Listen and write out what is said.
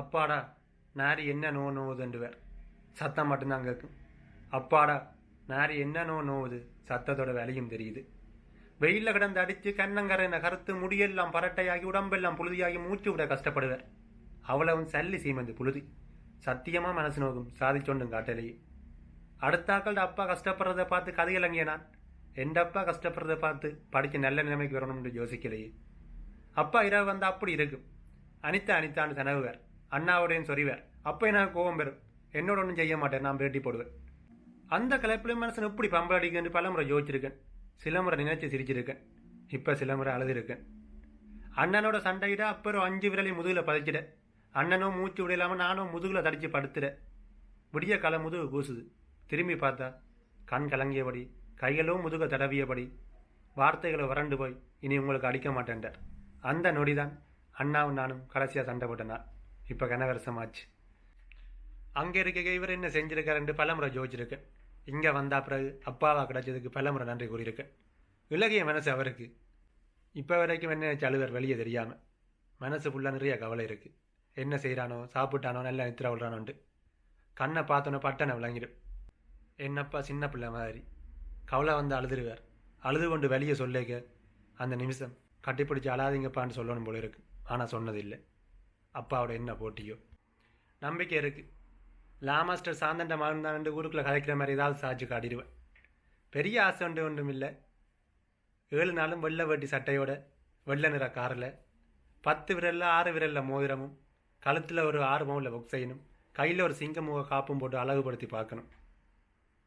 அப்பாடா நாரி என்ன நோ நோவுதுண்டுவர் சத்தம் மட்டும்தான் கேட்கும் அப்பாடா நாரி என்ன நோ நோவுது? சத்தத்தோட வேலையும் தெரியுது. வெயிலில் கிடந்து அடித்து கண்ணங்கரைன கருத்து முடியெல்லாம் பரட்டையாகி உடம்பெல்லாம் புழுதியாகி மூச்சு விட கஷ்டப்படுவார். அவ்வளவும் சல்லி சீமந்து புழுதி. சத்தியமாக மனசு நோக்கும் சாதிச்சொண்டும் காட்டலையே. அடுத்தாக்களோட அப்பா கஷ்டப்படுறத பார்த்து கதையிலங்கிய நான். எந்த அப்பா கஷ்டப்படுறத பார்த்து படிக்க நல்ல நிலைமைக்கு வரணும்னு யோசிக்கலையே. அப்பா இரவு வந்தால் அப்படி இருக்கும். அனிதா அனிதான்னு தனவுவார் அண்ணாவோடையும் சொறிவேன். அப்போ எனக்கு கோபம் பெறும் என்னோட ஒன்றும் செய்ய மாட்டேன் நான் பேட்டி போடுவேன். அந்த கலைப்பிலையும் மனசன் எப்படி பம்படிக்குன்னு பல முறை யோசிச்சிருக்கேன். சில முறை நினைச்சு சிரிச்சிருக்கேன். இப்போ சில முறை அழுதுருக்கேன். அண்ணனோட சண்டையிட அப்புறம் அஞ்சு விரலையும் முதுகில் பதிச்சிட அண்ணனும் மூச்சு விடையிலாம நானும் முதுகில் தடிச்சு படுத்துட விடிய கால முதுகு கூசுது. திரும்பி பார்த்தா கண் கலங்கியபடி கைகளும் முதுக தடவியபடி வார்த்தைகளை வறண்டு போய் இனி உங்களுக்கு அடிக்க மாட்டேன்டார் அந்த நொடிதான் அண்ணாவும் நானும் கடைசியாக சண்டை போட்டனா இப்போ கனவரசமாச்சு அங்கே இருக்க இவர் என்ன செஞ்சுருக்காருன்ட்டு பலமுறை யோசிச்சிருக்கேன் இங்கே வந்தா பிறகு அப்பாவா கிடைச்சதுக்கு பலமுறை நன்றி கூறியிருக்கேன் இலகிய மனசு அவருக்கு. இப்போ வரைக்கும் என்ன சலுவர் வெளியே தெரியாமல் மனசு ஃபுல்லாக நிறைய கவலை இருக்குது என்ன செய்கிறானோ சாப்பிட்டானோ நல்லா நித்திர விடுறானோன்ட்டு கண்ணை பார்த்தோன்னே பட்டனை விளங்கிடும். என்னப்பா சின்ன பிள்ளை மாதிரி. கவலை வந்து அழுதுருவார். அழுது கொண்டு வெளியே சொல்லிக்க அந்த நிமிஷம் கட்டிப்பிடிச்சி அழாதீங்கப்பான்னு சொல்லணும் போல இருக்கு. ஆனால் சொன்னதில்லை. அப்பாவோட என்ன போட்டியோ. நம்பிக்கை இருக்குது லாமாஸ்டர் சாந்தண்ட மகன் தான் ஊருக்குள்ளே கலைக்கிற மாதிரி ஏதாவது சாட்சி காட்டிடுவேன். பெரிய ஆசை ஒன்று ஒன்றும் இல்லை. ஏழு நாளும் வெள்ளை வேட்டி சட்டையோட வெள்ளை நிற காரில் பத்து விரலில் ஆறு விரல்ல மோதிரமும் கழுத்தில் ஒரு ஆறு மவுல செய்யணும் கையில் ஒரு சிங்கமுக காப்பும் போட்டு அழகுபடுத்தி பார்க்கணும்.